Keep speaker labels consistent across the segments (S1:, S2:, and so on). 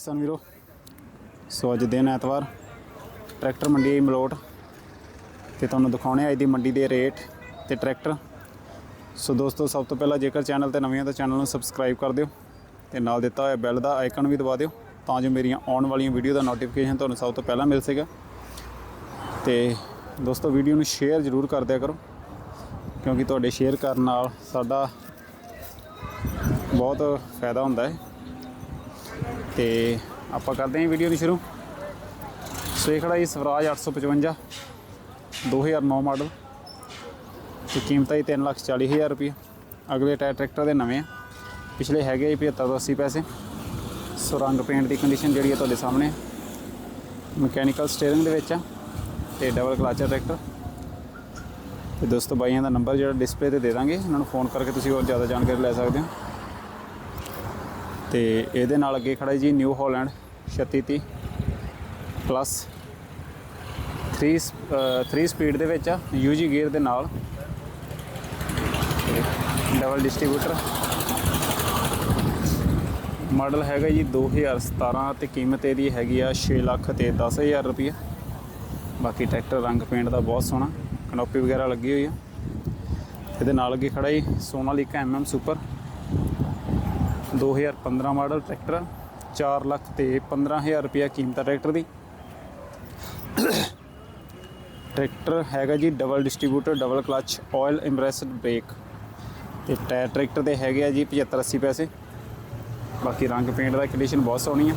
S1: ਕੀ ਕਿਸਾਨ ਵੀਰੋ। ਸੋ ਅੱਜ ਦਿਨ ਐਤਵਾਰ, ਟਰੈਕਟਰ ਮੰਡੀ ਆਈ ਮਲੋਟ ਤੇ ਤੁਹਾਨੂੰ ਦਿਖਾਉਣੇ ਆ ਅੱਜ ਦੀ ਮੰਡੀ ਦੇ ਰੇਟ ਤੇ ਟਰੈਕਟਰ। ਸੋ ਦੋਸਤੋ, ਸਭ ਤੋਂ ਪਹਿਲਾਂ ਜੇਕਰ ਚੈਨਲ ਤੇ ਨਵੇਂ ਹੋ ਤਾਂ ਚੈਨਲ ਨੂੰ ਸਬਸਕ੍ਰਾਈਬ ਕਰ ਦਿਓ ਤੇ ਨਾਲ ਦਿੱਤਾ ਹੋਇਆ ਬੈਲ ਦਾ ਆਈਕਨ ਵੀ ਦਬਾ ਦਿਓ ਤਾਂ ਜੋ ਮੇਰੀਆਂ ਆਉਣ ਵਾਲੀਆਂ ਵੀਡੀਓ ਦਾ ਨੋਟੀਫਿਕੇਸ਼ਨ ਤੁਹਾਨੂੰ ਸਭ ਤੋਂ ਪਹਿਲਾਂ ਮਿਲ ਸਕੇ। ਤੇ ਦੋਸਤੋ, ਵੀਡੀਓ ਨੂੰ ਸ਼ੇਅਰ ਜ਼ਰੂਰ ਕਰ ਦਿਆ ਕਰੋ ਕਿਉਂਕਿ ਤੁਹਾਡੇ ਸ਼ੇਅਰ ਕਰਨ ਨਾਲ ਸਾਡਾ ਬਹੁਤ ਫਾਇਦਾ ਹੁੰਦਾ ਹੈ। ਤੇ ਆਪਾਂ ਕਰਦੇ ਹਾਂ ਵੀਡੀਓ ਨੂੰ ਸ਼ੁਰੂ। ਸੋ ਇਹ ਖੜਾ ਜੀ ਸਵਰਾਜ 855 2009 ਮਾਡਲ ਤੇ ਕੀਮਤ ਹੈ 340000 ਰੁਪਏ ਅਗਲੇ ਟਾਇਰ ਟਰੈਕਟਰ ਦੇ ਨਵੇਂ ਆ। ਪਿਛਲੇ ਹੈਗੇ 75 ਤੋਂ 80 ਪੈਸੇ। ਸੋ ਰੰਗ ਪੇਂਟ ਦੀ ਕੰਡੀਸ਼ਨ ਜਿਹੜੀ ਹੈ ਤੁਹਾਡੇ ਸਾਹਮਣੇ ਮਕੈਨੀਕਲ ਸਟੀਅਰਿੰਗ ਦੇ ਵਿੱਚ ਆ ਤੇ ਡਬਲ ਕਲਚ ਆ ਟਰੈਕਟਰ ਤੇ ਦੋਸਤੋ ਬਾਈਆਂ ਦਾ ਨੰਬਰ ਜਿਹੜਾ ਡਿਸਪਲੇ ਤੇ ਦੇ ਦਾਂਗੇ। ਇਹਨਾਂ ਨੂੰ ਫੋਨ ਕਰਕੇ ਤੁਸੀਂ ਹੋਰ ਜ਼ਿਆਦਾ ਜਾਣਕਾਰੀ ਲੈ ਸਕਦੇ ਹੋ। ਤੇ ਇਹਦੇ ਨਾਲ ਅੱਗੇ ਖੜਾ ਜੀ ਨਿਊ ਹਾਲੈਂਡ 3630 ਪਲੱਸ 3 3 ਸਪੀਡ ਦੇ ਵਿੱਚ ਆ ਯੂਜੀ ਗੇਅਰ ਦੇ ਨਾਲ। ਡਬਲ ਡਿਸਟ੍ਰੀਬਿਊਟਰ ਮਾਡਲ ਹੈਗਾ ਜੀ 2017 ਤੇ ਕੀਮਤ ਇਹਦੀ ਹੈਗੀ ਆ 6 ਲੱਖ ਤੇ 10000 ਰੁਪਏ ਬਾਕੀ ਟਰੈਕਟਰ ਰੰਗ ਪੇਂਟ ਦਾ ਬਹੁਤ ਸੋਹਣਾ, ਕਨੋਪੀ ਵਗੈਰਾ ਲੱਗੀ ਹੋਈ ਆ। ਇਹਦੇ ਨਾਲ ਅੱਗੇ ਖੜਾ ਜੀ Sonalika MM super 2015 model tractor 4 lakh ਤੇ 15000 ਰੁਪਏ ਕੀਮਤ ਹੈ ਟਰੈਕਟਰ ਦੀ। ਟਰੈਕਟਰ ਹੈਗਾ ਜੀ double distributor double clutch oil immersed brake ਤੇ ਟਾਇਰ ਟਰੈਕਟਰ ਦੇ ਹੈਗੇ ਆ ਜੀ 75 80 ਪੈਸੇ। ਬਾਕੀ ਰੰਗ ਪੇਂਟ ਦਾ ਕੰਡੀਸ਼ਨ ਬਹੁਤ ਸੋਹਣੀ ਆ।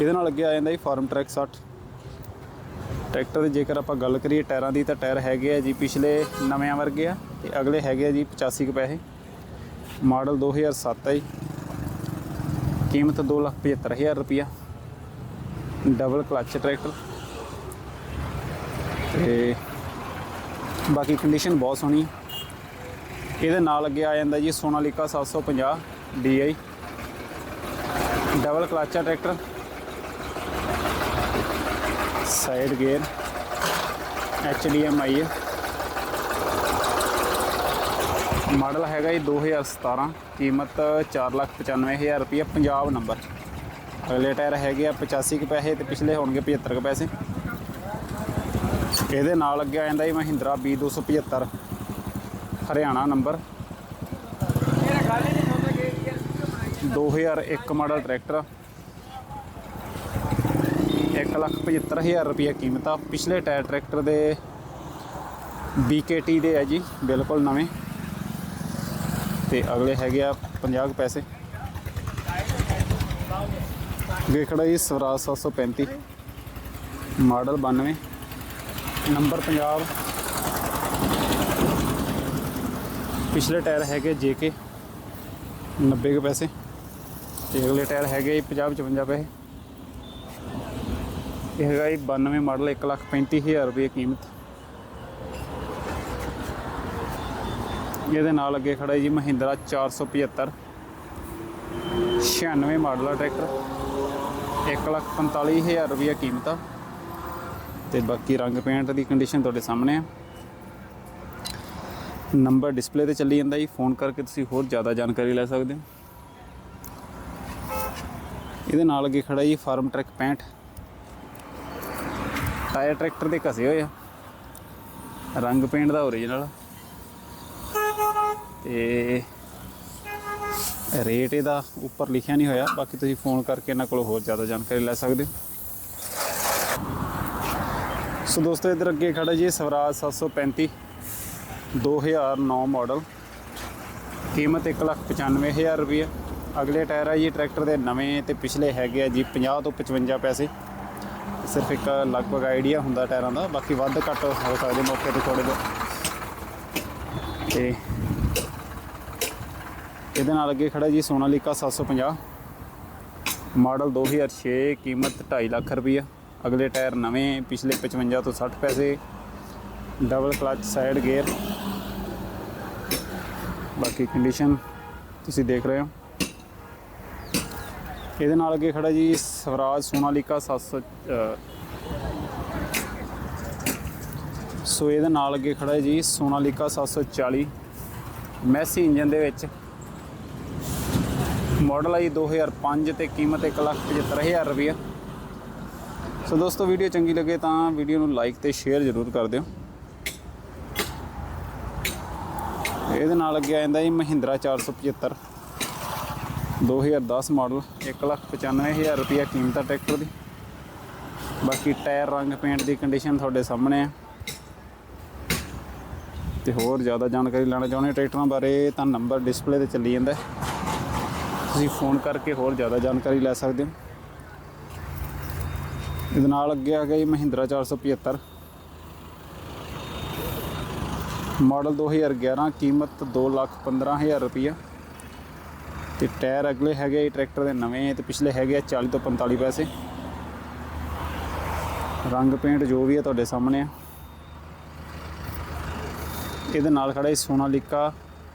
S1: ਇਹਦੇ ਨਾਲ ਅੱਗੇ ਆ ਜਾਂਦਾ ਜੀ ਫਾਰਮ ਟਰੈਕ 60 ਟਰੈਕਟਰ ਦੀ ਜੇਕਰ ਆਪਾਂ ਗੱਲ ਕਰੀਏ, ਟਾਇਰਾਂ ਦੀ ਤਾਂ ਟਾਇਰ ਹੈਗੇ ਆ ਜੀ ਪਿਛਲੇ ਨਵਿਆਂ ਵਰਗੇ ਆ ਤੇ ਅਗਲੇ ਹੈਗੇ ਆ ਜੀ 85 ਕੁ ਪੈਸੇ। ਮਾਡਲ 2007 ਹੈ ਜੀ। ਕੀਮਤ 275000 ਰੁਪਿਆ ਡਬਲ ਕਲਚ ਟਰੈਕਟਰ। ਤੇ ਬਾਕੀ ਕੰਡੀਸ਼ਨ ਬਹੁਤ ਸੋਹਣੀ। ਇਹਦੇ ਨਾਲ ਅੱਗੇ ਆ ਜਾਂਦਾ ਜੀ Sonalika 750 DI double clutch tractor. Side gear HDMI ਹੈ ਮਾਡਲ ਹੈਗਾ ਜੀ 2017 ਕੀਮਤ 495000 ਰੁਪਏ ਪੰਜਾਬ ਨੰਬਰ ਅਗਲੇ ਟਾਇਰ ਹੈਗੇ ਆ 85 ਕੁ ਪੈਸੇ ਤੇ ਪਿਛਲੇ ਹੋਣਗੇ 75 ਕੁ ਪੈਸੇ। ਇਹਦੇ ਨਾਲ ਅੱਗੇ ਆ ਜਾਂਦਾ ਜੀ Mahindra B275 Haryana number 2001 model tractor lakh 175000 ਰੁਪਏ ਕੀਮਤ ਆ। ਪਿਛਲੇ ਟਾਇਰ ਟਰੈਕਟਰ ਦੇ BKT ਦੇ ਹੈ ਜੀ, ਬਿਲਕੁਲ ਨਵੇਂ। ਤੇ ਅਗਲੇ ਹੈਗੇ ਆ 50 ਕੁ ਪੈਸੇ। ਵੇਖੜਾ ਜੀ, ਸਵਰਾਜ 735 ਮਾਡਲ 92 ਨੰਬਰ ਪੰਜਾਬ ਪਿਛਲੇ ਟਾਇਰ ਹੈਗੇ JK 90 ਕੁ ਪੈਸੇ। ਤੇ ਅਗਲੇ ਟਾਇਰ ਹੈਗੇ 50 55 ਪੈਸੇ। ਇਹ ਹੈਗਾ ਜੀ 92 ਮਾਡਲ 135000 ਰੁਪਏ ਕੀਮਤ। ਇਹਦੇ ਨਾਲ ਅੱਗੇ ਖੜਾ ਜੀ ਮਹਿੰਦਰਾ 475 96 ਮਾਡਲ ਆ ਟਰੈਕਟਰ। 145000 ਰੁਪਏ ਕੀਮਤ ਆ। ਤੇ ਬਾਕੀ ਰੰਗ ਪੇਂਟ ਦੀ ਕੰਡੀਸ਼ਨ ਤੁਹਾਡੇ ਸਾਹਮਣੇ ਆ। ਨੰਬਰ ਡਿਸਪਲੇ ਤੇ ਚੱਲੀ ਜਾਂਦਾ ਜੀ। ਫੋਨ ਕਰਕੇ ਤੁਸੀਂ ਹੋਰ ਜ਼ਿਆਦਾ ਜਾਣਕਾਰੀ ਲੈ ਸਕਦੇ ਹੋ। ਇਹਦੇ ਨਾਲ ਅੱਗੇ ਖੜਾ ਜੀ ਫਾਰਮ ਟਰੈਕ 65 ਟਾਇਰ ਟਰੈਕਟਰ ਦੇ ਘਸੇ ਹੋਏ ਆ। ਰੰਗ ਪੇਂਟ ਦਾ ਓਰੀਜਨਲ ਤੇ ਰੇਟ ਇਹਦਾ ਉੱਪਰ ਲਿਖਿਆ ਨਹੀਂ ਹੋਇਆ। ਬਾਕੀ ਤੁਸੀਂ ਫੋਨ ਕਰਕੇ ਇਹਨਾਂ ਕੋਲ ਹੋਰ ਜ਼ਿਆਦਾ ਜਾਣਕਾਰੀ ਲੈ ਸਕਦੇ ਹੋ। ਸੋ ਦੋਸਤੋ, ਇਧਰ ਅੱਗੇ ਖੜਾ ਜੀ, ਸਵਰਾਜ 735 2009 ਮਾਡਲ ਕੀਮਤ 195000 ਰੁਪਏ ਅਗਲੇ ਟਾਇਰ ਆ ਜੀ, ਟਰੈਕਟਰ ਦੇ ਨਵੇਂ ਤੇ ਪਿਛਲੇ ਹੈਗੇ ਆ ਜੀ 50 ਤੋਂ 55 ਪੈਸੇ। ਸਿਰਫ ਇੱਕ ਲਗਭਗ ਆਈਡੀਆ ਹੁੰਦਾ ਟਾਇਰਾਂ ਦਾ, ਬਾਕੀ ਵੱਧ ਘੱਟ ਹੋ ਸਕਦੇ ਮੌਕੇ ਤੇ ਥੋੜੇ ਬਹੁਤ ਤੇ ਇਹਦੇ ਨਾਲ ਅੱਗੇ ਖੜਾ ਜੀ ਸੋਨਾਲੀਕਾ 750 ਮਾਡਲ 2006 ਕੀਮਤ 2.5 ਲੱਖ ਰੁਪਈਆ। ਅਗਲੇ ਟਾਇਰ ਨਵੇਂ, ਪਿਛਲੇ 55 ਤੋਂ 60 ਪੈਸੇ। Double clutch side gear. ਬਾਕੀ ਕੰਡੀਸ਼ਨ ਤੁਸੀਂ ਦੇਖ ਰਹੇ ਹੋ। ਇਹਦੇ ਨਾਲ ਅੱਗੇ ਖੜਾ ਜੀ ਸਵਰਾਜ ਸੋਨਾਲੀਕਾ 700 ਅ, ਸੋ ਇਹਦੇ ਨਾਲ ਅੱਗੇ ਖੜਾ ਹੈ ਜੀ ਸੋਨਾਲੀਕਾ 740 ਮੈਸੀ ਇੰਜਨ ਦੇ ਵਿੱਚ। ਮਾਡਲ ਹੈ ਜੀ 2005 ਤੇ ਕੀਮਤ 175000 ਰੁਪਏ ਸੋ ਦੋਸਤੋ ਵੀਡੀਓ ਚੰਗੀ ਲੱਗੇ ਤਾਂ ਵੀਡੀਓ ਨੂੰ ਲਾਈਕ ਤੇ ਸ਼ੇਅਰ ਜ਼ਰੂਰ ਕਰ ਦਿਓ। ਇਹਦੇ ਨਾਲ ਅੱਗੇ ਆ ਜਾਂਦਾ ਜੀ ਮਹਿੰਦਰਾ 475 2010 ਮਾਡਲ 195000 ਰੁਪਏ ਕੀਮਤ ਆ ਟਰੈਕਟਰ ਦੀ। ਬਾਕੀ ਟਾਇਰ, ਰੰਗ ਪੇਂਟ ਦੀ ਕੰਡੀਸ਼ਨ ਤੁਹਾਡੇ ਸਾਹਮਣੇ ਆ। ਤੇ ਹੋਰ ਜ਼ਿਆਦਾ ਜਾਣਕਾਰੀ ਲੈਣਾ ਚਾਹੁੰਦੇ ਟਰੈਕਟਰਾਂ ਬਾਰੇ ਤਾਂ ਨੰਬਰ ਡਿਸਪਲੇ ਤੇ ਚੱਲੀ ਜਾਂਦਾ। ਤੁਸੀਂ ਫੋਨ ਕਰਕੇ ਹੋਰ ਜ਼ਿਆਦਾ ਜਾਣਕਾਰੀ ਲੈ ਸਕਦੇ ਹੋ। ਇਹਦੇ ਨਾਲ ਅੱਗੇ ਆ ਗਿਆ ਜੀ ਮਹਿੰਦਰਾ 475 ਮਾਡਲ 2011 ਕੀਮਤ 215000 ਰੁਪਈਆ ਤੇ ਟਾਇਰ ਅਗਲੇ ਹੈਗੇ ਟਰੈਕਟਰ ਦੇ ਨਵੇਂ ਤੇ ਪਿਛਲੇ ਹੈਗੇ ਆ 40 ਤੋਂ 45 ਪੈਸੇ। ਰੰਗ ਪੇਂਟ ਜੋ ਵੀ ਹੈ ਤੁਹਾਡੇ ਸਾਹਮਣੇ ਆ। ਇਹਦੇ ਨਾਲ ਖੜਾ ਹੈ Sonalika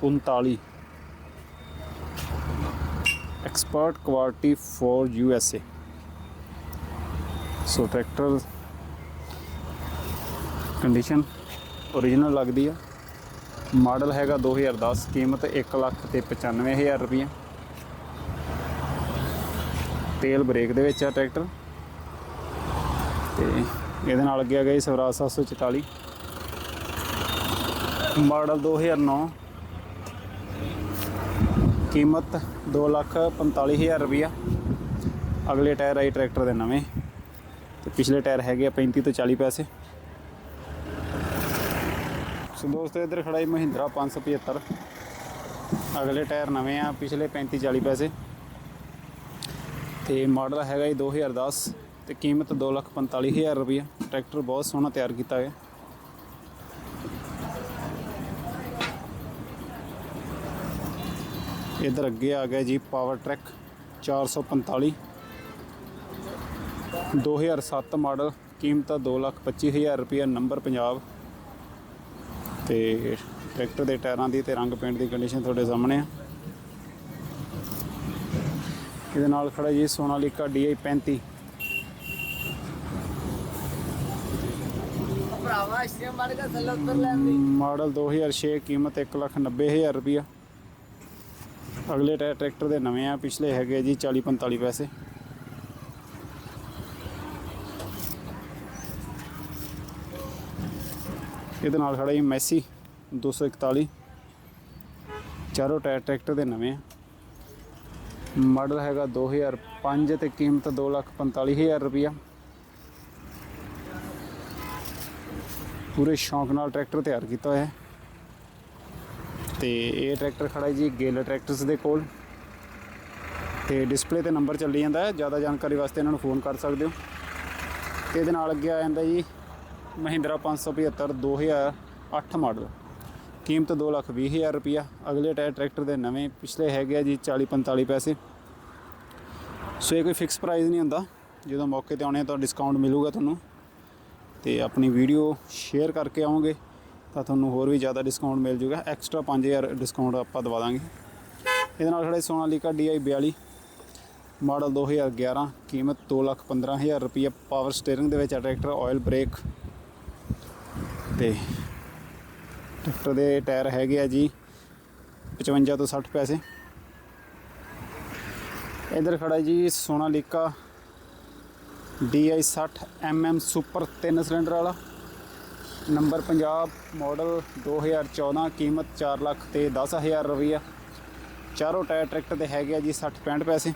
S1: 39 expert quality four U S A so tractor condition origignal ਲੱਗਦੀ ਆ। ਮਾਡਲ ਹੈਗਾ 2010 ਕੀਮਤ 1 ਲੱਖ ਤੇ 95000 ਰੁਪਏ ਤੇਲ ਬ੍ਰੇਕ ਦੇ ਵਿੱਚ ਆ ਟਰੈਕਟਰ। ਤੇ ਇਹਦੇ ਨਾਲ ਅੱਗੇ ਆ ਗਿਆ ਜੀ ਸਵਰਾਜ 744 ਮਾਡਲ 2009 ਕੀਮਤ 245000 ਰੁਪਇਆ ਅਗਲੇ ਟਾਇਰ ਆਈ ਟਰੈਕਟਰ ਦੇ ਨਵੇਂ। ਤੇ ਪਿਛਲੇ ਟਾਇਰ ਹੈਗੇ ਆ 35 ਤੋਂ 40 ਪੈਸੇ। ਸੋ ਦੋਸਤੋ, ਇੱਧਰ ਖੜਾ ਹੈ ਮਹਿੰਦਰਾ 575 ਅਗਲੇ ਟਾਇਰ ਨਵੇਂ ਆ, ਪਿਛਲੇ 35 40 ਪੈਸੇ। ਤੇ ਮਾਡਲ ਹੈਗਾ ਜੀ 2010 ਤੇ ਕੀਮਤ 245000 ਰੁਪਇਆ ਟਰੈਕਟਰ ਬਹੁਤ ਸੋਹਣਾ ਤਿਆਰ ਕੀਤਾ ਗਿਆ ਇਧਰ ਅੱਗੇ ਆ ਗਿਆ ਜੀ ਪਾਵਰ ਟਰੈਕ 445 2007 ਮਾਡਲ, ਕੀਮਤ 225000 ਰੁਪਇਆ ਨੰਬਰ ਪੰਜਾਬ। ਤੇ ਟਰੈਕਟਰ ਦੇ ਟਾਇਰਾਂ ਦੀ ਤੇ ਰੰਗ ਪੇਂਟ ਦੀ ਕੰਡੀਸ਼ਨ ਤੁਹਾਡੇ ਸਾਹਮਣੇ ਆ। ਇਹਦੇ ਨਾਲ ਖੜਾ ਜੀ ਸੋਨਾਲੀਕਾ DI 35
S2: ਭਰਾਵਾ ਇਸਟ੍ਰੀਮ ਮਾਰ ਕੇ ਥੱਲੇ ਉੱਤਰ ਲੈਂਦੀ
S1: ਮਾਡਲ 2006 ਕੀਮਤ 190000 ਰੁਪਇਆ। ਅਗਲੇ ਟਾਇਰ ਟਰੈਕਟਰ ਦੇ ਨਵੇਂ ਆ ਪਿਛਲੇ ਹੈਗੇ ਜੀ 40 45 ਪੈਸੇ। ਇਹਦੇ ਨਾਲ ਖੜਾ ਜੀ ਮੈਸੀ 241 ਚਾਰੋਂ ਟਾਇਰ ਟਰੈਕਟਰ ਦੇ ਨਵੇਂ ਆ। ਮਾਡਲ ਹੈਗਾ 2005 ਤੇ ਕੀਮਤ 245000 ਰੁਪਇਆ ਪੂਰੇ ਸ਼ੌਂਕ ਨਾਲ ਟਰੈਕਟਰ ਤਿਆਰ ਕੀਤਾ ਹੋਇਆ ਹੈ। ਤੇ ਇਹ ਟਰੈਕਟਰ ਖੜਾ ਜੀ ਗੇਲ ਟਰੈਕਟਰਸ ਦੇ ਕੋਲ। ਤੇ ਡਿਸਪਲੇ ਤੇ ਨੰਬਰ ਚੱਲੀ ਜਾਂਦਾ ਹੈ। ਜ਼ਿਆਦਾ ਜਾਣਕਾਰੀ ਵਾਸਤੇ ਇਹਨਾਂ ਨੂੰ ਫੋਨ ਕਰ ਸਕਦੇ ਹੋ। ਤੇ ਇਹਦੇ ਨਾਲ ਅੱਗੇ ਆ ਜਾਂਦਾ ਜੀ ਮਹਿੰਦਰਾ 575 2008 ਮਾਡਲ। ਕੀਮਤ 220000 ਰੁਪਿਆ ਅਗਲੇ ਟਾਇਰ ਟਰੈਕਟਰ ਦੇ ਨਵੇਂ ਪਿਛਲੇ ਹੈਗੇ ਆ ਜੀ 40 45 ਪੈਸੇ। ਸੋ ਇਹ ਕੋਈ ਫਿਕਸ ਪ੍ਰਾਈਸ ਨਹੀਂ ਹੁੰਦਾ। ਜਦੋਂ ਮੌਕੇ ਤੇ ਆਉਣੇ ਤਾਂ ਡਿਸਕਾਊਂਟ ਮਿਲੂਗਾ ਤੁਹਾਨੂੰ। ਤੇ ਆਪਣੀ ਵੀਡੀਓ ਸ਼ੇਅਰ ਕਰਕੇ ਆਓਗੇ ਤਾਂ ਤੁਹਾਨੂੰ ਹੋਰ ਵੀ ਜ਼ਿਆਦਾ ਡਿਸਕਾਊਂਟ ਮਿਲ ਜੂਗਾ। ਐਕਸਟਰਾ 5000 ਡਿਸਕਾਊਂਟ ਆਪਾਂ ਦਵਾ ਦਾਂਗੇ। ਇਹਦੇ ਨਾਲ ਖੜੇ ਸੋਨਾਲੀਕਾ DI 42 ਮਾਡਲ 2011 ਕੀਮਤ 215000 ਰੁਪਏ ਪਾਵਰ ਸਟੀਅਰਿੰਗ ਦੇ ਵਿੱਚ ਆ ਟਰੈਕਟਰ ਆਇਲ ਬ੍ਰੇਕ ਤੇ ਟਰੈਕਟਰ ਦੇ ਟਾਇਰ ਹੈਗੇ ਆ ਜੀ 55 ਤੋਂ 60 ਪੈਸੇ। ਇਧਰ ਖੜਾ ਜੀ Sonalika DI 60 MM super 3 cylinder ਵਾਲਾ। ਨੰਬਰ ਪੰਜਾਬ ਮਾਡਲ 2014 ਕੀਮਤ 4 ਲੱਖ ਤੇ 10000 ਰੁਪਈਆ। ਚਾਰੋਂ ਟਾਇਰ ਟਰੈਕਟਰ ਦੇ ਹੈਗੇ ਆ ਜੀ 60 65 ਪੈਸੇ।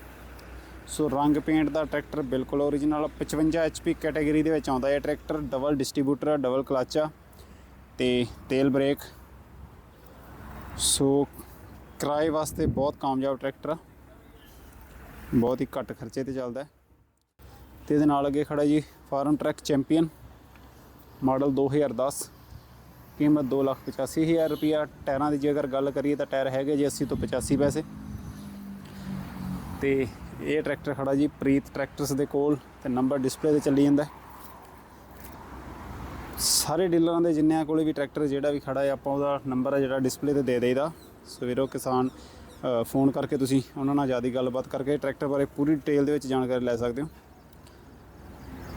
S1: ਸੋ ਰੰਗ ਪੇਂਟ ਦਾ ਟਰੈਕਟਰ ਬਿਲਕੁਲ ਓਰੀਜਨਲ 55 HP ਕੈਟਾਗਰੀ ਦੇ ਵਿੱਚ ਆਉਂਦਾ ਹੈ tractor double distributor double clutch ਆ। ਤੇ ਤੇਲ ਬ੍ਰੇਕ। ਸੋ ਕਿਰਾਏ ਵਾਸਤੇ ਬਹੁਤ ਕਾਮਯਾਬ ਟਰੈਕਟਰ ਆ। ਬਹੁਤ ਹੀ ਘੱਟ ਖਰਚੇ ਤੇ ਚੱਲਦਾ ਹੈ। ਤੇ ਇਹਦੇ ਨਾਲ ਅੱਗੇ ਖੜਾ ਜੀ ਫਾਰਮ ਟਰੈਕ ਚੈਂਪੀਅਨ, ਮਾਡਲ 2010 ਕੀਮਤ 285000 ਰੁਪਿਆ ਟਾਇਰਾਂ ਦੀ ਜੇਕਰ ਗੱਲ ਕਰੀਏ ਤਾਂ ਟਾਇਰ ਹੈਗੇ ਜੀ 80 ਤੋਂ 85 ਪੈਸੇ। ਤੇ ਇਹ ਟਰੈਕਟਰ ਖੜਾ ਜੀ ਪ੍ਰੀਤ ਟਰੈਕਟਰਸ ਦੇ ਕੋਲ ਤੇ ਨੰਬਰ ਡਿਸਪਲੇ ਤੇ ਚੱਲੀ ਜਾਂਦਾ ਸਾਰੇ ਡੀਲਰਾਂ ਦੇ ਜਿੰਨਿਆਂ ਕੋਲੇ ਵੀ ਟਰੈਕਟਰ ਜਿਹੜਾ ਵੀ ਖੜਾ ਹੈ, ਆਪਾਂ ਉਹਦਾ ਨੰਬਰ ਹੈ ਜਿਹੜਾ ਡਿਸਪਲੇ ਤੇ ਦੇ ਦੇਈਦਾ। ਸਵੇਰੋ ਕਿਸਾਨ ਫੋਨ ਕਰਕੇ ਤੁਸੀਂ ਉਹਨਾਂ ਨਾਲ ਜ਼ਿਆਦਾ ਗੱਲਬਾਤ ਕਰਕੇ ਟਰੈਕਟਰ ਬਾਰੇ ਪੂਰੀ ਡਿਟੇਲ ਦੇ ਵਿੱਚ ਜਾਣਕਾਰੀ ਲੈ ਸਕਦੇ ਹੋ।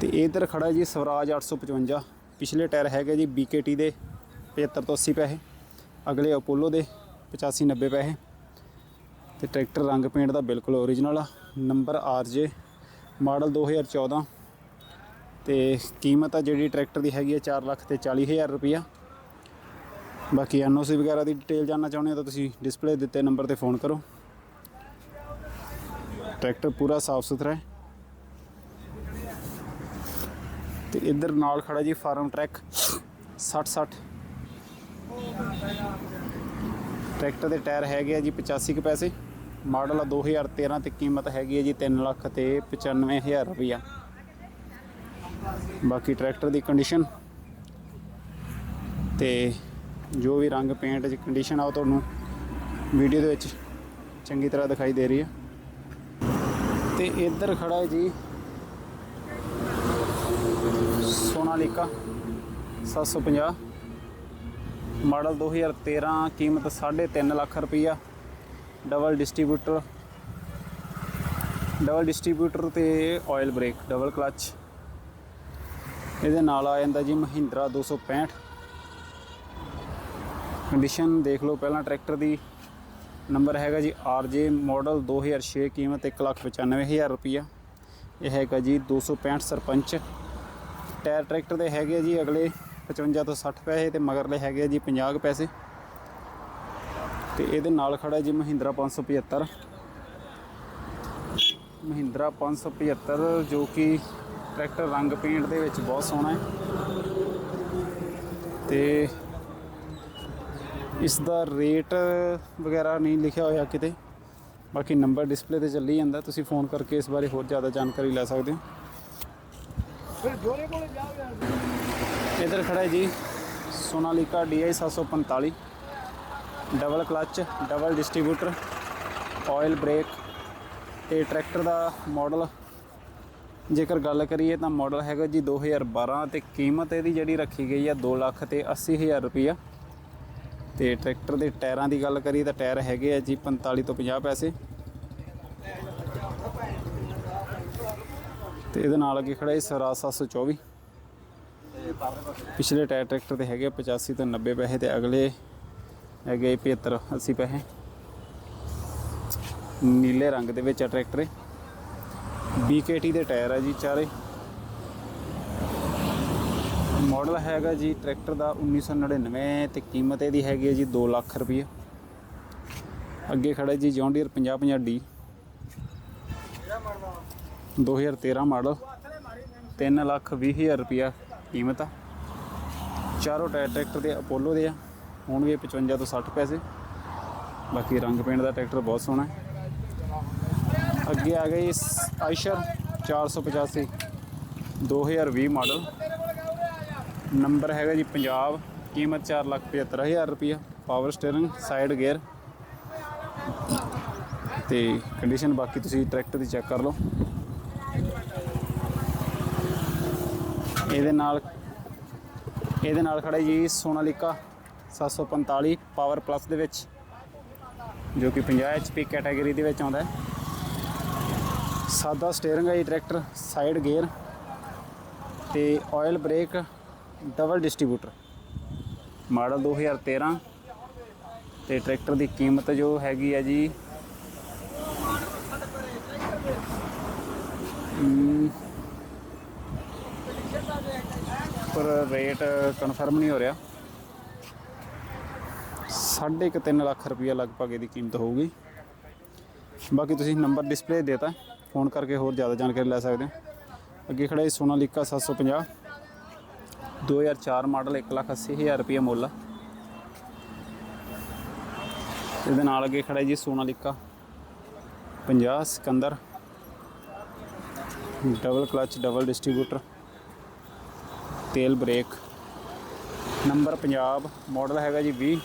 S1: ਤੇ ਇਧਰ ਖੜਾ ਜੀ ਸਵਰਾਜ 855 ਪਿਛਲੇ ਟਾਇਰ ਹੈਗੇ ਜੀ BKT ਦੇ 75 ਤੋਂ 80 ਪੈਸੇ। ਅਗਲੇ ਅਪੋਲੋ ਦੇ 85 90 ਪੈਸੇ। ਤੇ ਟਰੈਕਟਰ ਰੰਗ ਪੇਂਟ ਦਾ ਬਿਲਕੁਲ ਓਰੀਜਨਲ ਆ। ਨੰਬਰ ਆਰਜੇ ਮਾਡਲ 2014 ਤੇ ਕੀਮਤ ਆ ਜਿਹੜੀ ਟਰੈਕਟਰ ਦੀ ਹੈਗੀ ਹੈ 4 ਲੱਖ ਤੇ 40 ਹਜ਼ਾਰ ਰੁਪਈਆ। ਬਾਕੀ ਐਨਓਸੀ ਵਗੈਰਾ ਦੀ ਡਿਟੇਲ ਜਾਣਨਾ ਚਾਹੁੰਦੇ ਹੋ ਤਾਂ ਤੁਸੀਂ ਡਿਸਪਲੇ ਦਿੱਤੇ ਨੰਬਰ ਤੇ ਫੋਨ ਕਰੋ। ਟਰੈਕਟਰ ਪੂਰਾ ਸਾਫ਼ ਸੁਥਰਾ ਹੈ। ਤੇ ਇੱਧਰ ਨਾਲ ਖੜਾ ਜੀ ਫਾਰਮ ਟਰੈਕ 60 60 ਟਰੈਕਟਰ ਦੇ ਟਾਇਰ ਹੈਗੇ ਆ ਜੀ 85 ਕੁ ਪੈਸੇ। ਮਾਡਲ ਆ 2013 ਤੇ ਕੀਮਤ ਹੈਗੀ ਹੈ ਜੀ 3 ਲੱਖ ਤੇ 95000 ਰੁਪਈਆ। ਬਾਕੀ ਟਰੈਕਟਰ ਦੀ ਕੰਡੀਸ਼ਨ ਤੇ ਜੋ ਵੀ ਰੰਗ ਪੇਂਟ ਦੀ ਕੰਡੀਸ਼ਨ ਆ ਉਹ ਤੁਹਾਨੂੰ ਵੀਡੀਓ ਦੇ ਵਿੱਚ ਚੰਗੀ ਤਰ੍ਹਾਂ ਦਿਖਾਈ ਦੇ ਰਹੀ ਹੈ ਤੇ ਇੱਧਰ ਖੜਾ ਹੈ ਜੀ ਸੋਨਾਲੀਕਾ 750 ਮਾਡਲ 2013 ਕੀਮਤ 3.5 ਲੱਖ ਰੁਪਈਆ। ਡਬਲ ਡਿਸਟ੍ਰੀਬਿਊਟਰ ਡਬਲ ਡਿਸਟ੍ਰੀਬਿਊਟਰ ਤੇ ਆਇਲ ਬ੍ਰੇਕ ਡਬਲ ਕਲਚ ਇਹਦੇ ਨਾਲ ਆ ਜਾਂਦਾ ਜੀ ਮਹਿੰਦਰਾ 265 ਕੰਡੀਸ਼ਨ ਦੇਖ ਲਓ, ਪਹਿਲਾਂ ਟਰੈਕਟਰ ਦੀ ਨੰਬਰ ਹੈਗਾ ਜੀ RJ ਮਾਡਲ 2006 ਕੀਮਤ 195000 ਰੁਪਈਆ। ਇਹ ਹੈਗਾ ਜੀ 265 ਸਰਪੰਚ। ਟਾਇਰ ਟਰੈਕਟਰ ਦੇ ਹੈਗੇ ਆ ਜੀ ਅਗਲੇ 55 ਤੋਂ 60 ਪੈਸੇ ਤੇ ਮਗਰਲੇ ਹੈਗੇ ਆ ਜੀ 50 ਕੁ ਪੈਸੇ। ਤੇ ਇਹਦੇ ਨਾਲ ਖੜਾ ਜੀ ਮਹਿੰਦਰਾ 575 ਮਹਿੰਦਰਾ 575 ਜੋ ਕਿ ਟਰੈਕਟਰ ਰੰਗ ਪੇਂਟ ਦੇ ਵਿੱਚ ਬਹੁਤ ਸੋਹਣਾ ਹੈ। ਤੇ ਇਸ ਦਾ ਰੇਟ ਵਗੈਰਾ ਨਹੀਂ ਲਿਖਿਆ ਹੋਇਆ ਕਿਤੇ। ਬਾਕੀ ਨੰਬਰ ਡਿਸਪਲੇ ਤੇ ਚੱਲੀ ਜਾਂਦਾ ਤੁਸੀਂ ਫੋਨ ਕਰਕੇ ਇਸ ਬਾਰੇ ਹੋਰ ਜ਼ਿਆਦਾ ਜਾਣਕਾਰੀ ਲੈ ਸਕਦੇ ਹੋ।
S2: ਫਿਰ ਜੋਰੇ ਕੋਲੇ ਜਾਓ। ਯਾਰ
S1: ਇਧਰ ਖੜਾ ਹੈ ਜੀ Sonalika DI 745 double clutch double distributor oil brake ਤੇ ਟਰੈਕਟਰ ਦਾ ਮਾਡਲ ਜੇਕਰ ਗੱਲ ਕਰੀਏ ਤਾਂ ਮਾਡਲ ਹੈਗਾ ਜੀ 2012 ਤੇ ਕੀਮਤ ਇਹਦੀ ਜਿਹੜੀ ਰੱਖੀ ਗਈ ਆ 2 ਲੱਖ ਤੇ 80 ਹਜ਼ਾਰ ਰੁਪਈਆ। ਤੇ ਟਰੈਕਟਰ ਦੇ ਟਾਇਰਾਂ ਦੀ ਗੱਲ ਕਰੀਏ ਤਾਂ ਟਾਇਰ ਹੈਗੇ ਆ ਜੀ 45 ਤੋਂ 50 ਪੈਸੇ। ਤੇ ਇਹਦੇ ਨਾਲ ਅੱਗੇ ਖੜਾ ਹੈ ਸਵਰਾਜ 724 ਪਿਛਲੇ ਟਾਇਰ ਟਰੈਕਟਰ ਦੇ ਹੈਗੇ 85 ਤੋਂ 90 ਪੈਸੇ ਤੇ ਅਗਲੇ ਹੈਗੇ 75 80 ਪੈਸੇ। ਨੀਲੇ ਰੰਗ ਦੇ ਵਿੱਚ ਆ ਟਰੈਕਟਰ BKT ਦੇ ਟਾਇਰ ਆ ਜੀ ਚਾਰੇ। ਮਾਡਲ ਹੈਗਾ ਜੀ ਟਰੈਕਟਰ ਦਾ 1999 ਤੇ ਕੀਮਤ ਇਹਦੀ ਹੈਗੀ ਹੈ ਜੀ 2 ਲੱਖ ਰੁਪਏ ਅੱਗੇ ਖੜਾ ਜੀ John Deere 5050 D 2013 model 3 lakh 20 ਹਜ਼ਾਰ ਰੁਪਿਆ ਕੀਮਤ ਆ। ਚਾਰੋਂ ਟਾਇਰ ਟਰੈਕਟਰ ਦੇ ਅਪੋਲੋ ਦੇ ਆ। ਹੋਣਗੇ 55 ਤੋਂ 60 ਪੈਸੇ। ਬਾਕੀ ਰੰਗ ਪੇਂਟ ਦਾ ਟਰੈਕਟਰ ਬਹੁਤ ਸੋਹਣਾ ਹੈ। ਅੱਗੇ ਆ ਗਈ ਆਇਸ਼ਰ 485 2020 ਮਾਡਲ। ਨੰਬਰ ਹੈਗਾ ਜੀ ਪੰਜਾਬ, ਕੀਮਤ 4 ਲੱਖ 75000 ਰੁਪਿਆ ਪਾਵਰ ਸਟੀਅਰਿੰਗ ਸਾਈਡ ਗੇਅਰ ਤੇ ਕੰਡੀਸ਼ਨ ਬਾਕੀ ਤੁਸੀਂ ਟਰੈਕਟਰ ਦੀ ਚੈੱਕ ਕਰ ਲਓ। ਇਹਦੇ ਨਾਲ ਇਹਦੇ ਨਾਲ ਖੜਾ ਜੀ ਸੋਨਾਲੀਕਾ 745 ਪਾਵਰ ਪਲੱਸ ਦੇ ਵਿੱਚ, ਜੋ ਕਿ 50 HP ਕੈਟਾਗਰੀ ਦੇ ਵਿੱਚ ਆਉਂਦਾ ਹੈ। ਸਾਦਾ ਸਟੀਅਰਿੰਗ ਹੈ ਜੀ ਟਰੈਕਟਰ ਸਾਈਡ ਗੇਅਰ ਤੇ oil brake double distributor model 2013 ਤੇ ਟਰੈਕਟਰ ਦੀ ਕੀਮਤ ਜੋ ਹੈਗੀ ਹੈ ਜੀ ਹਮ, ਪਰ ਰੇਟ ਕਨਫਰਮ ਨਹੀਂ ਹੋ ਰਿਹਾ। ਸਾਢੇ ਕੁ ਤਿੰਨ ਲੱਖ ਰੁਪਈਆ ਲਗਭਗ ਇਹਦੀ ਕੀਮਤ ਹੋਊਗੀ। ਬਾਕੀ ਤੁਸੀਂ ਨੰਬਰ ਡਿਸਪਲੇ ਦੇਤਾ। ਫੋਨ ਕਰਕੇ ਹੋਰ ਜ਼ਿਆਦਾ ਜਾਣਕਾਰੀ ਲੈ ਸਕਦੇ ਹੋ। ਅੱਗੇ ਖੜਾ ਹੈ ਸੋਨਾਲੀਕਾ 750 2004 ਮਾਡਲ 180000 ਰੁਪਏ ਮੁੱਲ। ਆ ਇਹਦੇ ਨਾਲ ਅੱਗੇ ਖੜਾ ਹੈ ਜੀ Sonalika 50 Sikander. Double clutch, double distributor. ਤੇਲ ਬ੍ਰੇਕ। ਨੰਬਰ ਪੰਜਾਬ। ਮਾਡਲ ਹੈਗਾ ਜੀ 20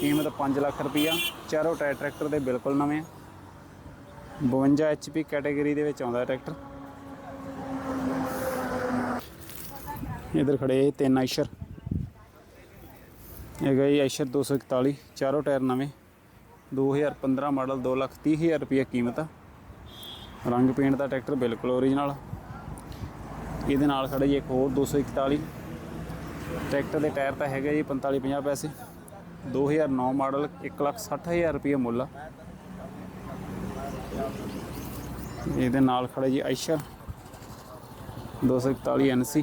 S1: ਕੀਮਤ 5 ਲੱਖ ਰੁਪਈਆ। ਚਾਰੋਂ ਟਾਇਰ ਟਰੈਕਟਰ ਦੇ ਬਿਲਕੁਲ ਨਵੇਂ। ਆ 52 HP ਕੈਟਾਗਰੀ ਦੇ ਵਿੱਚ ਆਉਂਦਾ ਟਰੈਕਟਰ। ਇਧਰ ਖੜੇ ਇਹ ਤਿੰਨ ਆਇਸ਼ਰ। ਹੈਗਾ ਜੀ ਆਇਸ਼ਰ 241 ਚਾਰੋਂ ਟਾਇਰ ਨਵੇਂ। 2015 ਮਾਡਲ 2 ਲੱਖ 30 ਹਜ਼ਾਰ ਰੁਪਈਆ ਕੀਮਤ ਆ। ਰੰਗ ਪੇਂਟ ਦਾ ਟਰੈਕਟਰ ਬਿਲਕੁਲ ਓਰੀਜਨਲ ਇਹਦੇ ਨਾਲ ਖੜਾ ਜੀ ਇੱਕ ਹੋਰ 241 ਟਰੈਕਟਰ ਦੇ ਟਾਇਰ ਤਾਂ ਹੈਗੇ ਜੀ 45 50 ਪੈਸੇ 2009 ਮਾਡਲ 1 ਲੱਖ 60 ਹਜ਼ਾਰ ਰੁਪਏ ਮੁੱਲ ਆ। ਇਹਦੇ ਨਾਲ ਖੜਾ ਜੀ ਆਇਸ਼ਰ 241 ਐਨਸੀ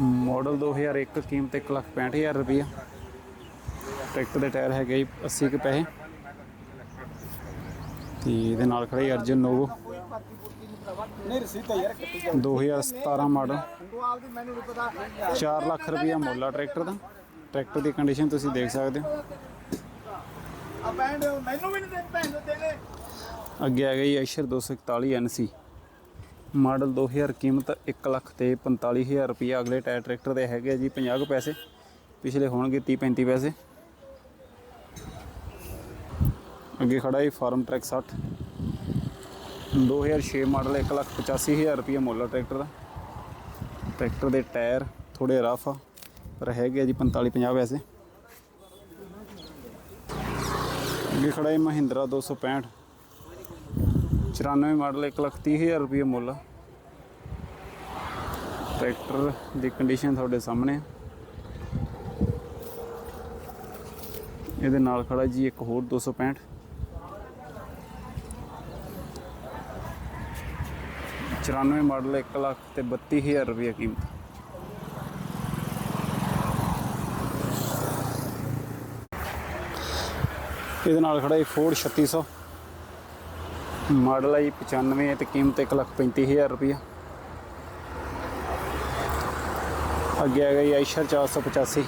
S1: ਮਾਡਲ 2001 ਕੀਮਤ 165000 ਰੁਪਇਆ ਟਰੈਕਟਰ ਦੇ ਟਾਇਰ ਹੈਗੇ ਜੀ 80 ਕੁ ਪੈਸੇ। ਤੇ ਇਹਦੇ ਨਾਲ ਖੜਾ ਜੀ ਅਰਜਨ ਨੋਵੋ।
S2: ਨਹੀਂ ਰਸੀਦ ਤਾਂ
S1: 2017 ਮਾਡਲ
S2: ਤੂੰ
S1: 4 ਲੱਖ ਰੁਪਇਆ ਮੁੱਲ ਟਰੈਕਟਰ ਦਾ। ਟਰੈਕਟਰ ਦੀ ਕੰਡੀਸ਼ਨ ਤੁਸੀਂ ਦੇਖ ਸਕਦੇ ਹੋ।
S2: ਆ ਬੈਂਡ ਮੈਨੂੰ ਵੀ ਨਹੀਂ ਦੇ ਭੈਣ ਦੇ ਦੇਣੇ
S1: ਅੱਗੇ ਆ ਗਈ ਆਇਸ਼ਰ 241 ਐਨਸੀ। ਮਾਡਲ 2000 ਕੀਮਤ 1 ਲੱਖ ਤੇ 45000 ਰੁਪਇਆ ਅਗਲੇ ਟਾਇਰ ਟਰੈਕਟਰ ਦੇ ਹੈਗੇ ਆ ਜੀ 50 ਕੁ ਪੈਸੇ। ਪਿਛਲੇ ਹੋਣਗੇ 30 35 ਪੈਸੇ। ਅੱਗੇ ਖੜਾ ਹੈ ਫਾਰਮ ਟਰੈਕ 60 2006 ਮਾਡਲ 1 ਲੱਖ 85000 ਰੁਪਇਆ ਮੁੱਲ ਆ ਟਰੈਕਟਰ ਦਾ। ਟਰੈਕਟਰ ਦੇ ਟਾਇਰ ਥੋੜੇ ਰਫ ਆ, ਪਰ ਹੈਗੇ ਆ ਜੀ 45 50 ਪੈਸੇ। ਅੱਗੇ ਖੜਾ ਹੈ ਮਹਿੰਦਰਾ 265 94 ਮਾਡਲ 1 ਲੱਖ 30000 ਰੁਪਏ ਮੁੱਲ। ਟਰੈਕਟਰ ਦੀ ਕੰਡੀਸ਼ਨ ਤੁਹਾਡੇ ਸਾਹਮਣੇ ਇਹਦੇ ਨਾਲ ਖੜਾ ਜੀ ਇੱਕ ਹੋਰ 265 94 ਮਾਡਲ 1 ਲੱਖ ਤੇ 32000 ਰੁਪਏ ਕੀਮਤ। ਇਹਦੇ ਨਾਲ ਖੜਾ ਜੀ ਫੋਰਡ 3600 ਮਾਡਲ ਹੈ ਜੀ 95 ਤੇ ਕੀਮਤ 135000 ਰੁਪਇਆ ਅੱਗੇ ਆ ਗਈ ਆਇਸ਼ਰ 485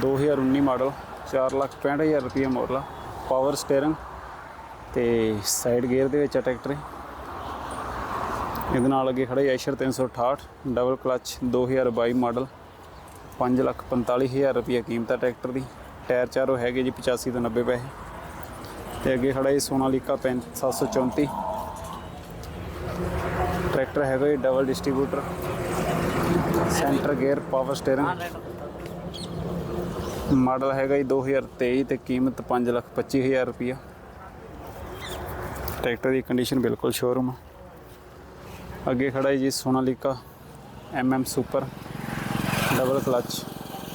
S1: 2019 ਮਾਡਲ 465000 ਰੁਪਇਆ ਮਾਡਲ ਆ। ਪਾਵਰ ਸਟੀਅਰਿੰਗ ਤੇ ਸਾਈਡ ਗੇਅਰ ਦੇ ਵਿੱਚ ਆ ਟਰੈਕਟਰ ਇਹਦੇ ਨਾਲ ਅੱਗੇ ਖੜਾ ਹੈ ਆਇਸ਼ਰ 368 ਡਬਲ ਕਲਚ 2022 ਮਾਡਲ। 545000 ਰੁਪਇਆ ਕੀਮਤ ਆ ਟਰੈਕਟਰ ਦੀ। ਟਾਇਰ ਚਾਰੋ ਹੈਗੇ ਜੀ 85 ਤੋਂ 90 ਪੈਸੇ। ਤੇ ਅੱਗੇ ਖੜਾ ਹੈ ਸੋਨਾਲੀਕਾ 734 ਟਰੈਕਟਰ ਹੈਗਾ ਜੀ double distributor centre gear power steering model ਹੈਗਾ ਜੀ 2023 ਤੇ ਕੀਮਤ 525000 ਰੁਪਇਆ ਟਰੈਕਟਰ ਦੀ ਕੰਡੀਸ਼ਨ ਬਿਲਕੁਲ ਸ਼ੋਰੂਮ ਆ। ਅੱਗੇ ਖੜਾ ਹੈ ਜੀ Sonalika MM super double clutch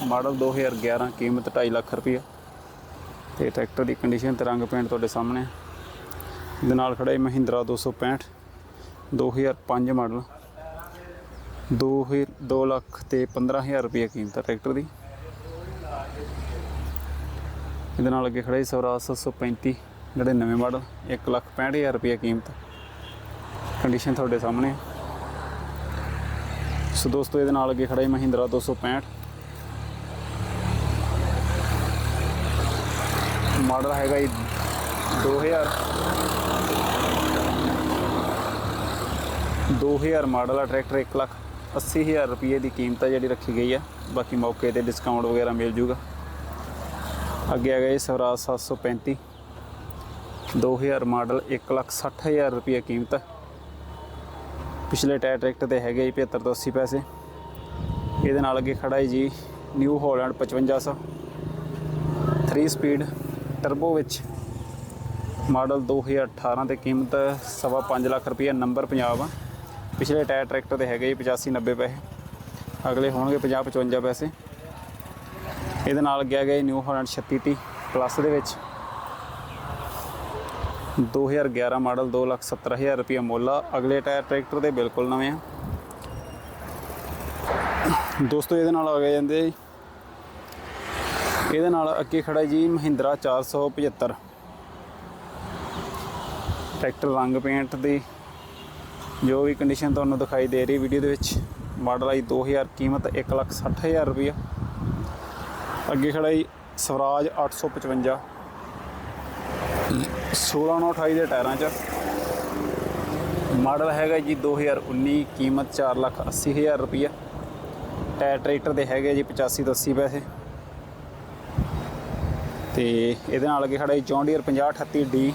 S1: model 2011 ਕੀਮਤ 2.5 ਲੱਖ ਰੁਪਇਆ ਤੇ ਟਰੈਕਟਰ ਦੀ ਕੰਡੀਸ਼ਨ ਤੇ ਰੰਗ ਪੇਂਟ ਤੁਹਾਡੇ ਸਾਹਮਣੇ ਹੈ। ਇਹਦੇ ਨਾਲ ਖੜਾ ਹੈ ਮਹਿੰਦਰਾ 265 2005 ਮਾਡਲ 2 2 ਲੱਖ ਤੇ 15000 ਰੁਪਏ ਕੀਮਤ ਹੈ ਟਰੈਕਟਰ ਦੀ ਇਹਦੇ ਨਾਲ ਅੱਗੇ ਖੜਾ ਹੈ ਸਵਰਾਜ 735 99 ਮਾਡਲ 1 ਲੱਖ 65000 ਰੁਪਏ ਕੀਮਤ ਕੰਡੀਸ਼ਨ ਤੁਹਾਡੇ ਸਾਹਮਣੇ ਹੈ। ਸੋ ਦੋਸਤੋ, ਇਹਦੇ ਨਾਲ ਅੱਗੇ ਖੜਾ ਹੈ ਮਹਿੰਦਰਾ 265 ਮਾਡਲ ਹੈਗਾ ਜੀ 2000 2000 ਮਾਡਲ ਆ, ਟਰੈਕਟਰ 1 ਲੱਖ 80000 ਰੁਪਏ ਦੀ ਕੀਮਤ ਆ ਜਿਹੜੀ ਰੱਖੀ ਗਈ ਆ। ਬਾਕੀ ਮੌਕੇ ਤੇ ਡਿਸਕਾਊਂਟ ਵਗੈਰਾ ਮਿਲ ਜੂਗਾ। ਅੱਗੇ ਆ ਗਿਆ ਜੀ ਸਵਰਾਜ 735 2000 ਮਾਡਲ 1 ਲੱਖ 60000 ਰੁਪਏ ਕੀਮਤ ਆ। ਪਿਛਲੇ ਟਾਇਰ ਟਰੈਕਟਰ ਦੇ ਹੈਗੇ ਜੀ 75 ਤੋਂ 80 ਪੈਸੇ। ਇਹਦੇ ਨਾਲ ਅੱਗੇ ਖੜਾ ਹੈ ਜੀ, ਨਿਊ ਹਾਲੈਂਡ 5500 3 ਸਪੀਡ ਟਰਬੋ ਵਿੱਚ ਮਾਡਲ 2018 ਤੇ ਕੀਮਤ ਸਵਾ ਪੰਜ ਲੱਖ ਰੁਪਏ ਨੰਬਰ ਪੰਜਾਬ ਆ। ਪਿਛਲੇ ਟਾਇਰ ਟਰੈਕਟਰ ਦੇ ਹੈਗੇ ਜੀ 85 90 ਪੈਸੇ। ਅਗਲੇ ਹੋਣਗੇ 50 55 ਪੈਸੇ। ਇਹਦੇ ਨਾਲ ਗਿਆ ਗਿਆ ਨਿਊ ਹਾਲੈਂਡ 3630 ਪਲੱਸ ਦੇ ਵਿੱਚ। 2011 ਮਾਡਲ 270000 ਰੁਪਏ ਮੁੱਲ ਆ। ਅਗਲੇ ਟਾਇਰ ਟਰੈਕਟਰ ਦੇ ਬਿਲਕੁਲ ਨਵੇਂ ਆ। ਦੋਸਤੋ, ਇਹਦੇ ਨਾਲ ਆ ਗਏ ਜਾਂਦੇ ਜੀ ਇਹਦੇ ਨਾਲ ਅੱਗੇ ਖੜਾ ਜੀ ਮਹਿੰਦਰਾ 475 ਟਰੈਕਟਰ ਰੰਗ ਪੇਂਟ ਦੀ, ਜੋ ਵੀ ਕੰਡੀਸ਼ਨ ਤੁਹਾਨੂੰ ਦਿਖਾਈ ਦੇ ਰਹੀ ਵੀਡੀਓ ਦੇ ਵਿੱਚ ਮਾਡਲ ਆਈ 2000 ਕੀਮਤ 160000 ਰੁਪਇਆ ਅੱਗੇ ਖੜਾ ਜੀ ਸਵਰਾਜ 855 1628 ਦੇ ਟਾਇਰਾਂ 'ਚ। ਮਾਡਲ ਹੈਗਾ ਜੀ 2019 ਕੀਮਤ 480000 ਰੁਪਇਆ ਟਾਇਰ ਟਰੈਕਟਰ ਦੇ ਹੈਗੇ ਜੀ 85 ਤੋਂ 80 ਪੈਸੇ। ਤੇ ਇਹਦੇ ਨਾਲ ਅੱਗੇ ਖੜਾ ਜੀ ਜੌਨ ਡੀਅਰ 5038 ਡੀ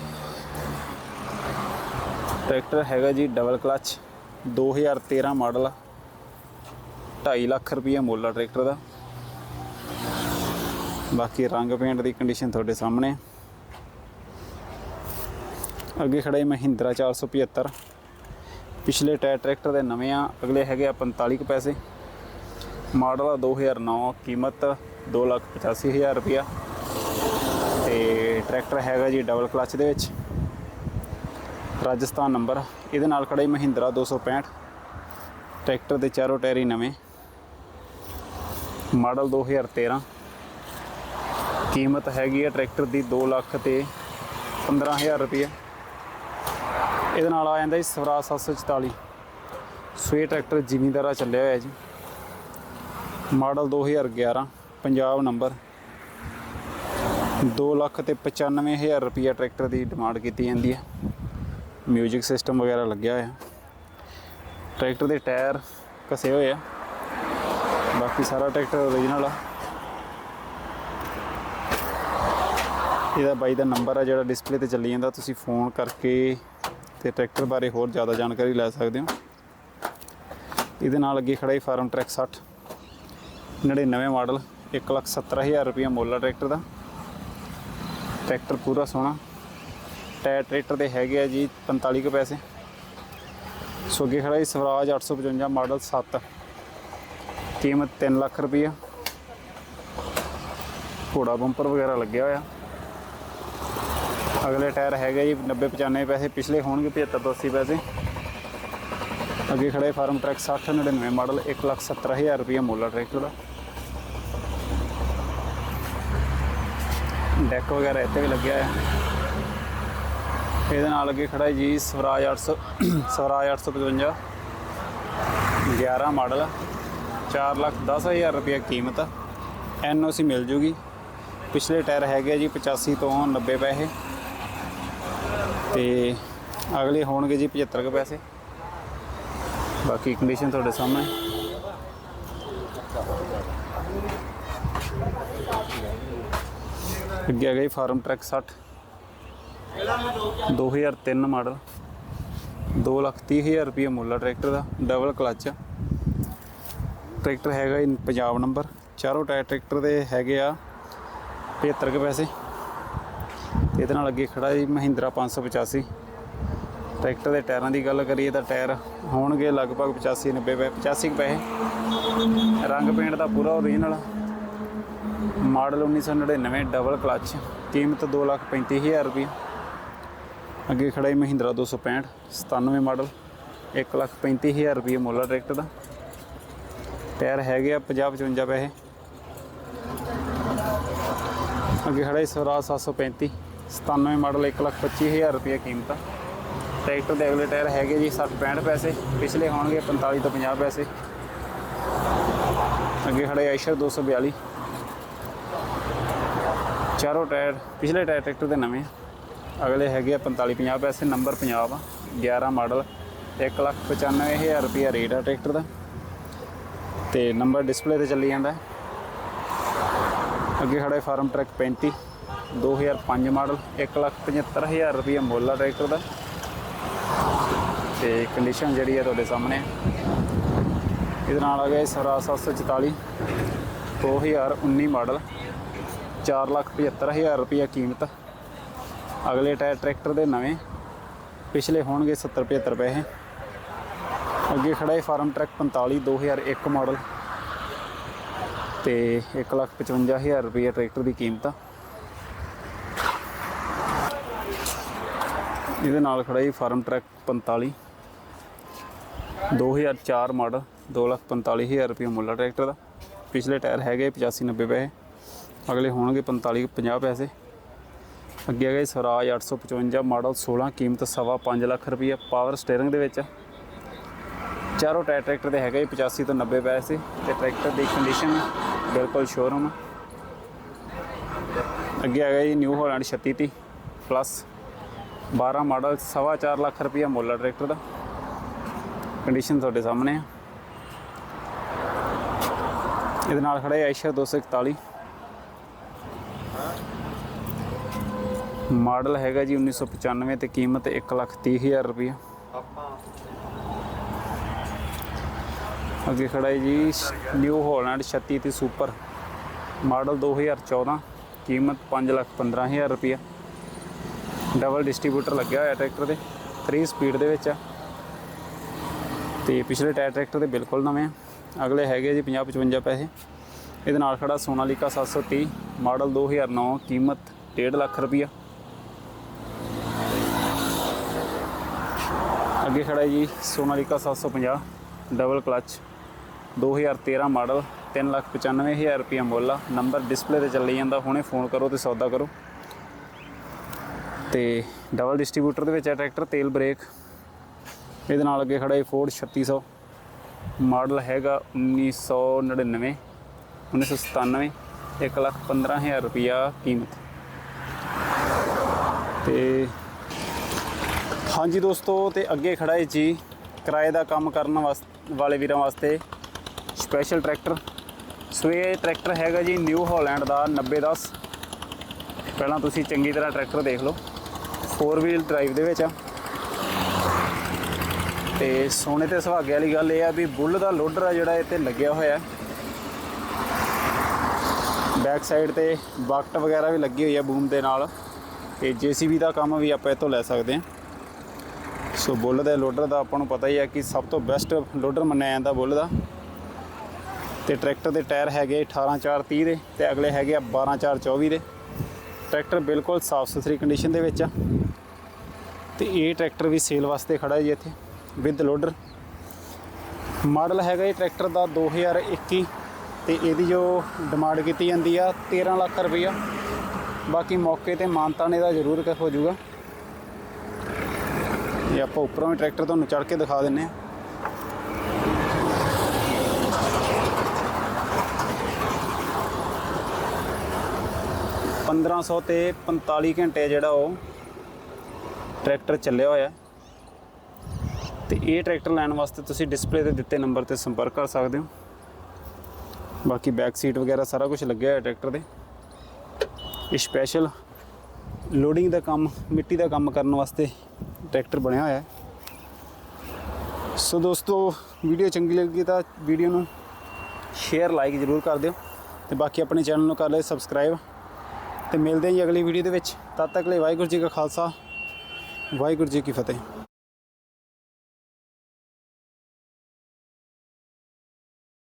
S1: ਟਰੈਕਟਰ ਹੈਗਾ ਜੀ ਡਬਲ ਕਲਚ 2013 ਮਾਡਲ 2.5 ਲੱਖ ਰੁਪਏ ਮੁੱਲ ਆ ਟਰੈਕਟਰ ਦਾ। ਬਾਕੀ ਰੰਗ ਪੇਂਟ ਦੀ ਕੰਡੀਸ਼ਨ ਤੁਹਾਡੇ ਸਾਹਮਣੇ ਅੱਗੇ ਖੜਾ ਹੈ ਮਹਿੰਦਰਾ 475 ਪਿਛਲੇ ਟਾਇਰ ਟਰੈਕਟਰ ਦੇ ਨਵੇਂ ਆ, ਅਗਲੇ ਹੈਗੇ ਆ 45 ਕੁ ਪੈਸੇ। ਮਾਡਲ ਆ 2009 ਕੀਮਤ 285000 ਰੁਪਇਆ ਤੇ ਟਰੈਕਟਰ ਹੈਗਾ ਜੀ ਡਬਲ ਕਲਚ ਦੇ ਵਿੱਚ। ਰਾਜਸਥਾਨ ਨੰਬਰ। ਇਹਦੇ ਨਾਲ ਖੜਾ ਹੀ ਮਹਿੰਦਰਾ 265 ਟਰੈਕਟਰ ਦੇ ਚਾਰੋਂ ਟਾਇਰ ਹੀ ਨਵੇਂ। ਮਾਡਲ 2013 ਕੀਮਤ ਹੈਗੀ ਹੈ ਟਰੈਕਟਰ ਦੀ 2 ਲੱਖ ਤੇ 15000 ਰੁਪਏ ਇਹਦੇ ਨਾਲ ਆ ਜਾਂਦਾ ਜੀ ਸਵਰਾਜ 744 ਸੋ ਇਹ ਟਰੈਕਟਰ ਜ਼ਿਮੀਂਦਾਰਾ ਚੱਲਿਆ ਹੋਇਆ ਜੀ। Model 2011 Punjab number. 2 ਲੱਖ ਤੇ 95000 ਰੁਪਏ ਟਰੈਕਟਰ ਦੀ ਡਿਮਾਂਡ ਕੀਤੀ ਜਾਂਦੀ ਹੈ। ਮਿਊਜ਼ਿਕ ਸਿਸਟਮ ਵਗੈਰਾ ਲੱਗਿਆ ਹੋਇਆ। ਟਰੈਕਟਰ ਦੇ ਟਾਇਰ ਕਸੇ ਹੋਏ ਆ। ਬਾਕੀ ਸਾਰਾ ਟਰੈਕਟਰ ਓਰੀਜਨਲ ਆ। ਇਹਦਾ ਬਾਈ ਦਾ ਨੰਬਰ ਆ, ਜਿਹੜਾ ਡਿਸਪਲੇ ਤੇ ਚੱਲੀ ਜਾਂਦਾ। ਤੁਸੀਂ ਫੋਨ ਕਰਕੇ ਤੇ ਟਰੈਕਟਰ ਬਾਰੇ ਹੋਰ ਜ਼ਿਆਦਾ ਜਾਣਕਾਰੀ ਲੈ ਸਕਦੇ ਹੋ। ਇਹਦੇ ਨਾਲ ਅੱਗੇ ਖੜਾ ਹੀ ਫਾਰਮ ਟਰੈਕ 60 99 ਮਾਡਲ 170000 ਰੁਪਏ ਮੁੱਲ ਆ ਟਰੈਕਟਰ ਦਾ। ਟਰੈਕਟਰ ਪੂਰਾ ਸੋਹਣਾ। ਟਾਇਰ ਟਰੈਕਟਰ ਦੇ ਹੈਗੇ ਆ ਜੀ 45 ਕੁ ਪੈਸੇ। ਸੋ ਅੱਗੇ ਖੜਾ ਜੀ ਸਵਰਾਜ 855 ਮਾਡਲ 7 ਕੀਮਤ 3 ਲੱਖ ਰੁਪਈਆ। ਘੋੜਾ ਬੰਪਰ ਵਗੈਰਾ ਲੱਗਿਆ ਹੋਇਆ। ਅਗਲੇ ਟਾਇਰ ਹੈਗੇ ਜੀ 90 95 ਪੈਸੇ, ਪਿਛਲੇ ਹੋਣਗੇ 75 ਤੋਂ 80 ਪੈਸੇ। ਅੱਗੇ ਖੜੇ ਫਾਰਮ ਟਰੈਕ 60 99 ਮਾਡਲ 170000 ਰੁਪਏ ਮੁੱਲ ਆ ਟਰੈਕਟਰ ਦਾ। ਡੈਕ ਵਗੈਰਾ ਇੱਥੇ ਵੀ ਲੱਗਿਆ ਹੈ ਇਹਦੇ ਨਾਲ ਅੱਗੇ ਖੜਾ ਹੈ ਜੀ ਸਵਰਾਜ 800 ਸਵਰਾਜ 855 11 ਮਾਡਲ 4 ਲੱਖ 10000 ਰੁਪਏ ਕੀਮਤ। ਐਨਓਸੀ ਮਿਲ ਜੂਗੀ। ਪਿਛਲੇ ਟਾਇਰ ਹੈਗੇ ਜੀ 85 ਤੋਂ 90 ਪੈਸੇ। ਤੇ ਅਗਲੇ ਹੋਣਗੇ ਜੀ 75 ਕੁ ਪੈਸੇ। ਬਾਕੀ ਕੰਡੀਸ਼ਨ ਤੁਹਾਡੇ ਸਾਹਮਣੇ। ਅੱਗੇ ਆ ਗਈ ਫਾਰਮ ਟਰੈਕ 60 2003 ਮਾਡਲ। 2 ਲੱਖ 30 ਹਜ਼ਾਰ ਰੁਪਏ ਮੁੱਲ ਟਰੈਕਟਰ ਦਾ ਡਬਲ ਕਲਚ ਟਰੈਕਟਰ ਹੈਗਾ ਜੀ ਪੰਜਾਬ ਨੰਬਰ। ਚਾਰੋਂ ਟਾਇਰ ਟਰੈਕਟਰ ਦੇ ਹੈਗੇ ਆ 75 ਕੁ ਪੈਸੇ। ਇਹਦੇ ਨਾਲ ਅੱਗੇ ਖੜਾ ਜੀ ਮਹਿੰਦਰਾ 585 ਟਰੈਕਟਰ ਦੇ ਟਾਇਰਾਂ ਦੀ ਗੱਲ ਕਰੀਏ ਤਾਂ ਟਾਇਰ ਹੋਣਗੇ ਲਗਭਗ 85 90 ਪੈ 85 ਪੈਸੇ। ਰੰਗ ਪੇਂਟ ਦਾ ਪੂਰਾ ਓਰੀਜਨਲ ਮਾਡਲ 1999 ਡਬਲ ਕਲਚ ਕੀਮਤ 235000 ਰੁਪਏ। ਅੱਗੇ ਖੜਾ ਹੈ ਮਹਿੰਦਰਾ 265 97 ਮਾਡਲ 135000 ਰੁਪਏ ਮੁੱਲ ਆ ਟਰੈਕਟਰ ਦਾ। ਟਾਇਰ ਹੈਗੇ ਆ 50 55 ਪੈਸੇ। ਅੱਗੇ ਖੜਾ ਹੈ ਸਵਰਾਜ 735 97 ਮਾਡਲ 125000 ਰੁਪਏ ਕੀਮਤ ਟਰੈਕਟਰ ਦੇ ਅਗਲੇ ਟਾਇਰ ਹੈਗੇ ਜੀ 60 65 ਪੈਸੇ, ਪਿਛਲੇ ਹੋਣਗੇ 45 ਤੋਂ 50 ਪੈਸੇ। ਅੱਗੇ ਖੜੇ ਆਇਸ਼ਰ 242 ਚਾਰੋਂ ਟਾਇਰ, ਪਿਛਲੇ ਟਾਇਰ ਟਰੈਕਟਰ ਦੇ ਨਵੇਂ ਅਗਲੇ ਹੈਗੇ ਆ 45 50 ਪੈਸੇ ਨੰਬਰ ਪੰਜਾਬ ਆ 11 ਮਾਡਲ 195000 ਰੁਪਏ ਰੇਟ ਆ ਟਰੈਕਟਰ ਦਾ। ਤੇ ਨੰਬਰ ਡਿਸਪਲੇ ਤੇ ਚੱਲੀ ਜਾਂਦਾ। ਅੱਗੇ ਖੜਾ ਹੈ ਫਾਰਮ ਟਰੈਕ 35 2005 ਮਾਡਲ 175000 ਰੁਪਏ ਮੁੱਲ ਆ ਟਰੈਕਟਰ ਦਾ। ਤੇ ਕੰਡੀਸ਼ਨ ਜਿਹੜੀ ਹੈ ਤੁਹਾਡੇ ਸਾਹਮਣੇ ਇਹਦੇ ਨਾਲ ਆ ਗਿਆ ਸਰਾ 744 2019 ਮਾਡਲ। 475000 ਰੁਪਏ ਕੀਮਤ। ਅਗਲੇ ਟਾਇਰ ਟਰੈਕਟਰ ਦੇ ਨਵੇਂ। ਪਿਛਲੇ ਹੋਣਗੇ 70 75 ਪੈਸੇ। ਅੱਗੇ ਖੜਾ ਹੈ ਫਾਰਮ ਟਰੈਕ 45 2001 ਮਾਡਲ। ਤੇ 155000 ਰੁਪਏ ਟਰੈਕਟਰ ਦੀ ਕੀਮਤ। ਆ ਇਹਦੇ ਨਾਲ ਖੜਾ ਹੈ ਫਾਰਮ ਟਰੈਕ 45 2004 ਮਾਡਲ 245000 ਰੁਪਏ ਮੁੱਲ ਆ ਟਰੈਕਟਰ ਦਾ। ਪਿਛਲੇ ਟਾਇਰ ਹੈਗੇ 85 90 ਪੈਸੇ। ਅਗਲੇ ਹੋਣਗੇ 45 50 ਪੈਸੇ। ਅੱਗੇ ਹੈਗਾ ਜੀ ਸਵਰਾਜ 855 ਮਾਡਲ 16 ਕੀਮਤ ਸਵਾ 5 ਲੱਖ ਰੁਪਈਆ, ਪਾਵਰ ਸਟੀਅਰਿੰਗ ਦੇ ਵਿੱਚ। ਚਾਰੋਂ ਟਾਇਰ ਟਰੈਕਟਰ ਦੇ ਹੈਗੇ ਜੀ 85 ਤੋਂ 90 ਪੈਸੇ ਤੇ ਟਰੈਕਟਰ ਦੀ ਕੰਡੀਸ਼ਨ ਬਿਲਕੁਲ ਸ਼ੋਰੂਮ ਅੱਗੇ ਹੈਗਾ ਜੀ ਨਿਊ ਹਾਲੈਂਡ 3630 ਪਲੱਸ 12 ਮਾਡਲ, ਸਵਾ 4 ਲੱਖ ਰੁਪਈਆ ਮੁੱਲ ਟਰੈਕਟਰ ਦਾ। ਕੰਡੀਸ਼ਨ ਤੁਹਾਡੇ ਸਾਹਮਣੇ ਆ। ਇਹਦੇ ਨਾਲ ਖੜਾ ਹੈ ਆਇਸ਼ਰ 241 ਮਾਡਲ ਹੈਗਾ ਜੀ 1995 ਤੇ ਕੀਮਤ 130000 ਰੁਪਏ ਅੱਗੇ ਖੜਾ ਹੈ ਜੀ ਨਿਊ ਹਾਲੈਂਡ 36 ਤੇ ਸੁਪਰ ਮਾਡਲ 2014 ਕੀਮਤ 515000 ਰੁਪਏ ਡਬਲ ਡਿਸਟ੍ਰੀਬਿਊਟਰ ਲੱਗਿਆ ਹੋਇਆ ਟਰੈਕਟਰ ਦੇ 3 ਸਪੀਡ ਦੇ ਵਿੱਚ ਆ। ਤੇ ਪਿਛਲੇ ਟਾਇਰ ਟਰੈਕਟਰ ਦੇ ਬਿਲਕੁਲ ਨਵੇਂ ਆ। ਅਗਲੇ ਹੈਗੇ ਜੀ 50 55 ਪੈਸੇ। ਇਹਦੇ ਨਾਲ ਖੜਾ ਸੋਨਾਲੀਕਾ 730 ਮਾਡਲ 2009 ਕੀਮਤ 1.5 ਲੱਖ ਰੁਪਈਆ। ਅੱਗੇ ਖੜਾ ਜੀ, ਸੋਨਾਲੀਕਾ 750 ਡਬਲ ਕਲਚ 2013 ਮਾਡਲ 395000 ਰੁਪਈਆ ਮੁੱਲ ਆ। ਨੰਬਰ ਡਿਸਪਲੇ ਤੇ ਚੱਲੀ ਜਾਂਦਾ, ਹੁਣੇ ਫੋਨ ਕਰੋ ਤੇ ਸੌਦਾ ਕਰੋ। ਤੇ ਡਬਲ ਡਿਸਟ੍ਰੀਬਿਊਟਰ ਦੇ ਵਿੱਚ ਹੈ ਟਰੈਕਟਰ ਤੇਲ ਬ੍ਰੇਕ ਇਹਦੇ ਨਾਲ ਅੱਗੇ ਖੜਾ ਹੈ ਫੋਰਡ 3600 ਮਾਡਲ ਹੈਗਾ 1999 1997 ਇੱਕ ਲੱਖ 15000 ਰੁਪਿਆ ਕੀਮਤ। ਤੇ ਹਾਂਜੀ ਦੋਸਤੋ ਤੇ ਅੱਗੇ ਖੜਾ ਹੈ ਜੀ ਕਿਰਾਏ ਦਾ ਕੰਮ ਕਰਨ ਵਾਸ- ਵਾਲੇ ਵੀਰਾਂ ਵਾਸਤੇ ਸਪੈਸ਼ਲ ਟਰੈਕਟਰ ਸੋ ਇਹ ਟਰੈਕਟਰ ਹੈਗਾ ਜੀ ਨਿਊ ਹਾਲੈਂਡ ਦਾ 9010 ਪਹਿਲਾਂ ਤੁਸੀਂ ਚੰਗੀ ਤਰ੍ਹਾਂ ਟਰੈਕਟਰ ਦੇਖ ਲਓ। 4 ਵੀਲ ਡਰਾਈਵ ਦੇ ਵਿੱਚ ਆ। ਤੇ ਸੋਨੇ ਤੇ ਸੁਹਾਗੇ ਵਾਲੀ ਗੱਲ ਇਹ ਆ ਵੀ ਬੁੱਲ ਦਾ ਲੋਡਰ ਆ ਜਿਹੜਾ ਇੱਥੇ ਲੱਗਿਆ ਹੋਇਆ। ਬੈਕ ਸਾਈਡ ਤੇ ਬਾਕਟ ਵਗੈਰਾ ਵੀ ਲੱਗੀ ਹੋਈ ਆ ਬੂਮ ਦੇ ਨਾਲ। ਤੇ ਜੀਸੀਬੀ ਦਾ ਕੰਮ ਵੀ ਆਪਾਂ ਇਹ ਲੈ ਸਕਦੇ ਹਾਂ ਸੋ ਬੁੱਲ ਦੇ ਲੋਡਰ ਦਾ ਆਪਾਂ ਨੂੰ ਪਤਾ ਹੀ ਹੈ ਕਿ ਸਭ ਤੋਂ ਬੈਸਟ ਲੋਡਰ ਮੰਨਿਆ ਜਾਂਦਾ ਬੁੱਲ ਦਾ। ਤੇ ਟਰੈਕਟਰ ਦੇ ਟਾਇਰ ਹੈਗੇ 18430 ਦੇ ਤੇ ਅਗਲੇ ਹੈਗੇ ਆ 12424 ਦੇ। ਟਰੈਕਟਰ ਬਿਲਕੁਲ ਸਾਫ਼ ਸੁਥਰੀ ਕੰਡੀਸ਼ਨ ਦੇ ਵਿੱਚ ਆ। ਤੇ ਇਹ ਟਰੈਕਟਰ ਵੀ ਸੇਲ ਵਾਸਤੇ ਖੜਾ ਹੈ ਜੀ ਇੱਥੇ ਵਿਦ ਲੋਡਰ ਮਾਡਲ ਹੈਗਾ ਇਹ ਟਰੈਕਟਰ ਦਾ 2021 ਤੇ ਇਹਦੀ ਜੋ ਡਿਮਾਂਡ ਕੀਤੀ ਜਾਂਦੀ ਆ 13 ਲੱਖ ਰੁਪਈਆ। ਬਾਕੀ ਮੌਕੇ ਤੇ ਮਾਨਤਾਨੇ ਦਾ ਜ਼ਰੂਰ ਕ- ਹੋ ਜਾਊਗਾ। ਇਹ ਆਪਾਂ ਉੱਪਰੋਂ ਵੀ ਟਰੈਕਟਰ ਤੁਹਾਨੂੰ ਚੜ੍ਹ ਕੇ ਦਿਖਾ ਦਿੰਨੇ ਆ ਪੰਦਰਾਂ ਸੌ ਤੇ 45 ਘੰਟੇ ਜਿਹੜਾ ਉਹ ਟਰੈਕਟਰ ਚੱਲਿਆ ਹੋਇਆ। ਹੈ। ਤੇ ਇਹ ਟਰੈਕਟਰ ਲੈਣ ਵਾਸਤੇ ਤੁਸੀਂ ਡਿਸਪਲੇ ਤੇ ਦਿੱਤੇ ਨੰਬਰ ਤੇ ਸੰਪਰਕ ਕਰ ਸਕਦੇ ਹੋ। ਬਾਕੀ ਬੈਕ ਸੀਟ ਵਗੈਰਾ ਸਾਰਾ ਕੁਝ ਲੱਗਿਆ ਹੋਇਆ ਟਰੈਕਟਰ ਦੇ। ਇਹ ਸਪੈਸ਼ਲ ਲੋਡਿੰਗ ਦਾ ਕੰਮ, ਮਿੱਟੀ ਦਾ ਕੰਮ ਕਰਨ ਵਾਸਤੇ ਟਰੈਕਟਰ ਬਣਿਆ ਹੋਇਆ ਹੈ। ਸੋ ਦੋਸਤੋ, ਵੀਡੀਓ ਚੰਗੀ ਲੱਗੀ ਤਾਂ ਵੀਡੀਓ ਨੂੰ ਸ਼ੇਅਰ ਲਾਈਕ ਜ਼ਰੂਰ ਕਰ ਦਿਓ ਤੇ ਬਾਕੀ ਆਪਣੇ ਚੈਨਲ ਨੂੰ ਕਰ ਲਿਓ ਸਬਸਕ੍ਰਾਈਬ ਤੇ ਮਿਲਦੇ ਹਾਂ ਜੀ ਅਗਲੀ ਵੀਡੀਓ ਦੇ ਵਿੱਚ। ਤਦ ਤੱਕ ਲਈ ਵਾਹਿਗੁਰੂ ਜੀ ਕਾ ਖਾਲਸਾ, ਵਾਹਿਗੁਰੂ ਜੀ ਕੀ ਫਤਿਹ।